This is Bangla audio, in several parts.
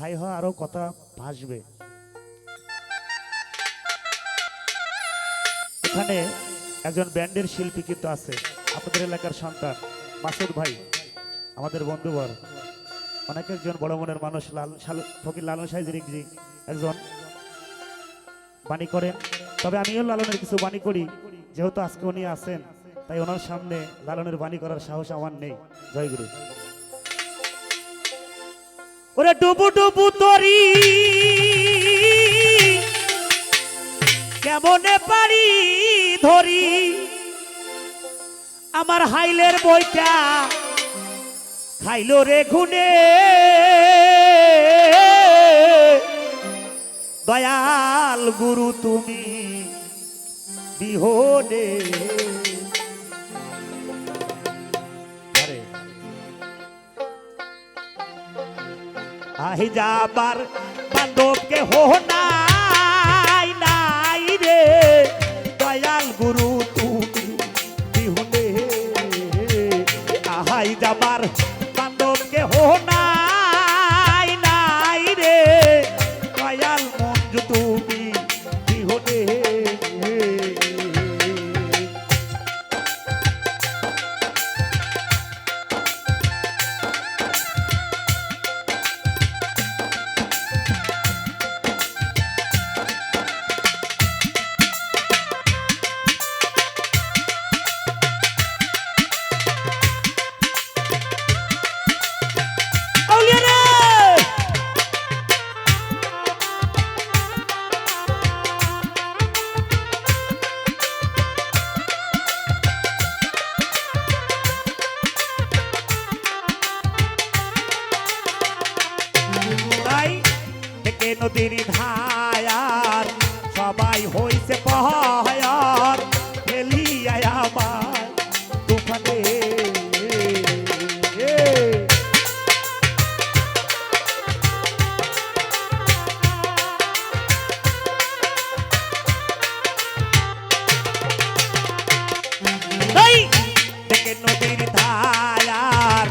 হাই হয় আরও কথা ভাসবে। এখানে একজন ব্যান্ডের শিল্পী কিন্তু আছে, আপনাদের এলাকার সন্তান, মাসুদ ভাই, আমাদের বন্ধুবর অনেক একজন বড় মনের মানুষ, লাল ফকির লালন সাইজিরিক জি একজন বাণী করেন। তবে আমিও লালনের কিছু বাণী করি, যেহেতু আজকে উনি আছেন, তাই ওনার সামনে লালনের বাণী করার সাহস আমার নেই। জয়গুরু ওরে ডুবু ডুবু তরি। কেমনে পারি ধরি? আমার হাইলের বইটা খাইলো রে ঘুনে। দয়াল গুরু তুমি বিহনে। আহি যাবার বান্ধবকে হো নদীর ধায়ার সবাই হইছে পহায়ার ফেলিয়ায় আমার তুফানে। নদীর ধায়ার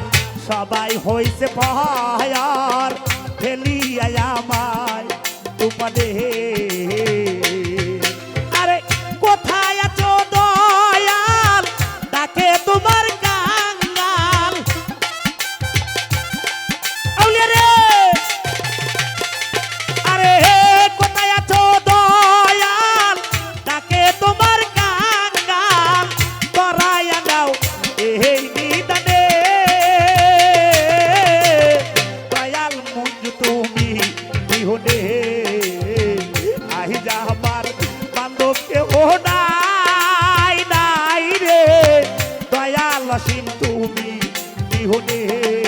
সবাই হইছে পহায়ার ফেলিয়ায় আমায় তুপানে আরে অসীম তুমি বিহনে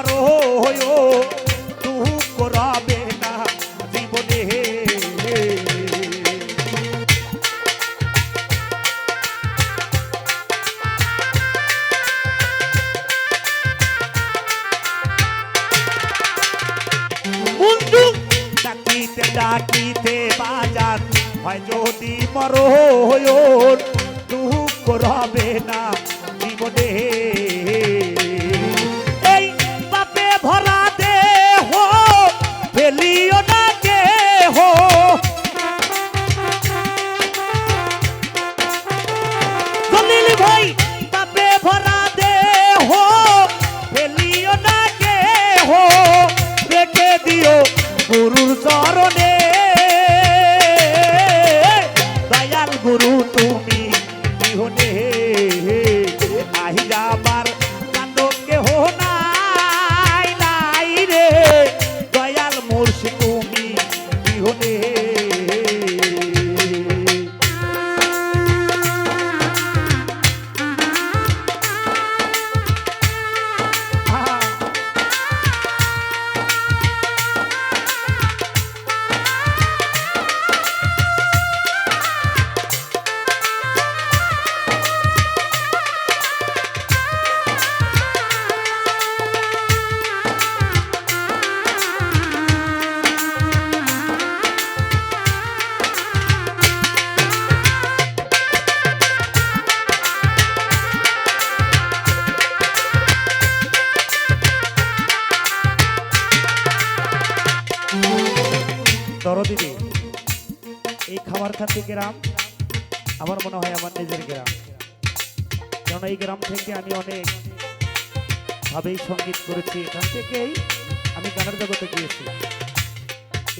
যদি মরো দুঃখ রবে না জীবনে। বন্ধু, ডাকিতে ডাকিতে বাজার হয় যদি মরো দুঃখ রবে না জীবনে। তুমি বিহনে দরদিদি, এই খামারখান্তি গ্রাম, আমার মনে হয় আমার নিজের গ্রাম। কারণ এই গ্রাম থেকে আমি অনেক ভাবেই সংগীত করেছি। এখান থেকেই আমি গানের জগতে গিয়েছি।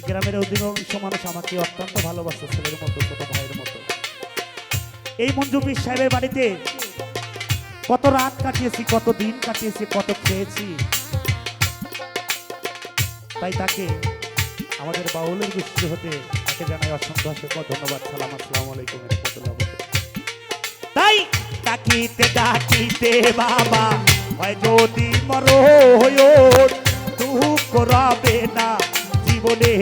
গ্রামের অধিকাংশ মানুষ আমাকে অত্যন্ত ভালোবাসে, ছেলের মতো, ছোট ভাইয়ের মতো। এই মঞ্জু সাহেবের বাড়িতে কত রাত কাটিয়েছি, কত দিন কাটিয়েছি, কত খেয়েছি। তাই তাকে আমাদের বাউলের গোষ্ঠী হতে তাকে জানাই অসংখ্য অসংখ্য ধন্যবাদ। সালাম, আসসালাম আলাইকুম তাই ডাকিতে ডাকিতে বাবা, হয় যদি মরো দুঃখ রবে না জীবনে।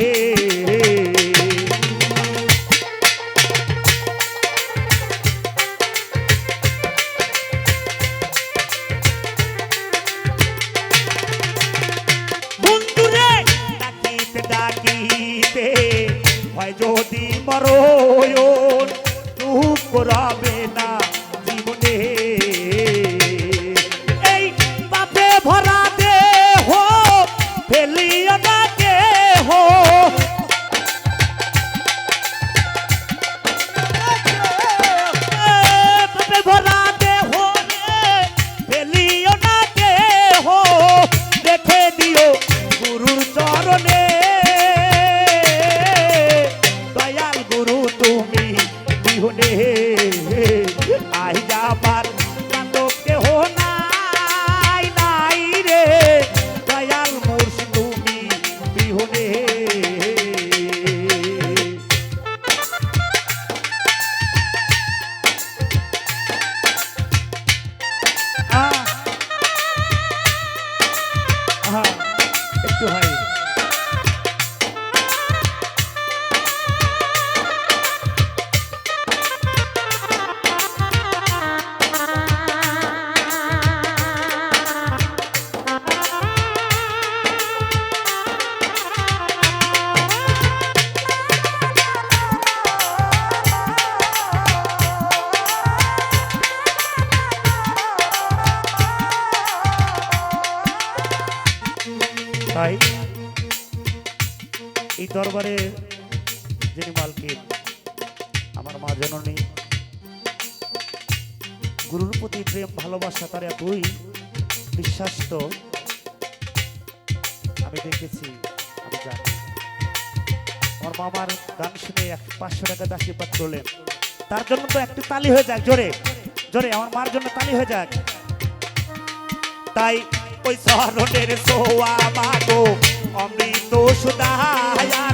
গুরুর চরণে তাই এই দরবারে যিনি মালকিন আমার মা জননী, গুরুর প্রতি প্রেম, ভালোবাসা, তার এতই বিশ্বাস তো আমি দেখেছি, আমি জানি। আমার মামার গান শুনে এক পাঁচশো টাকা আশীর্বাদ করলেন। তার জন্য তো একটু তালি হয়ে যাক, জোরে জোরে, আমার মার জন্য তালি হয়ে যাক। তাই ওই শরণের সোয়া মাগো। অমৃত সুদায়ানি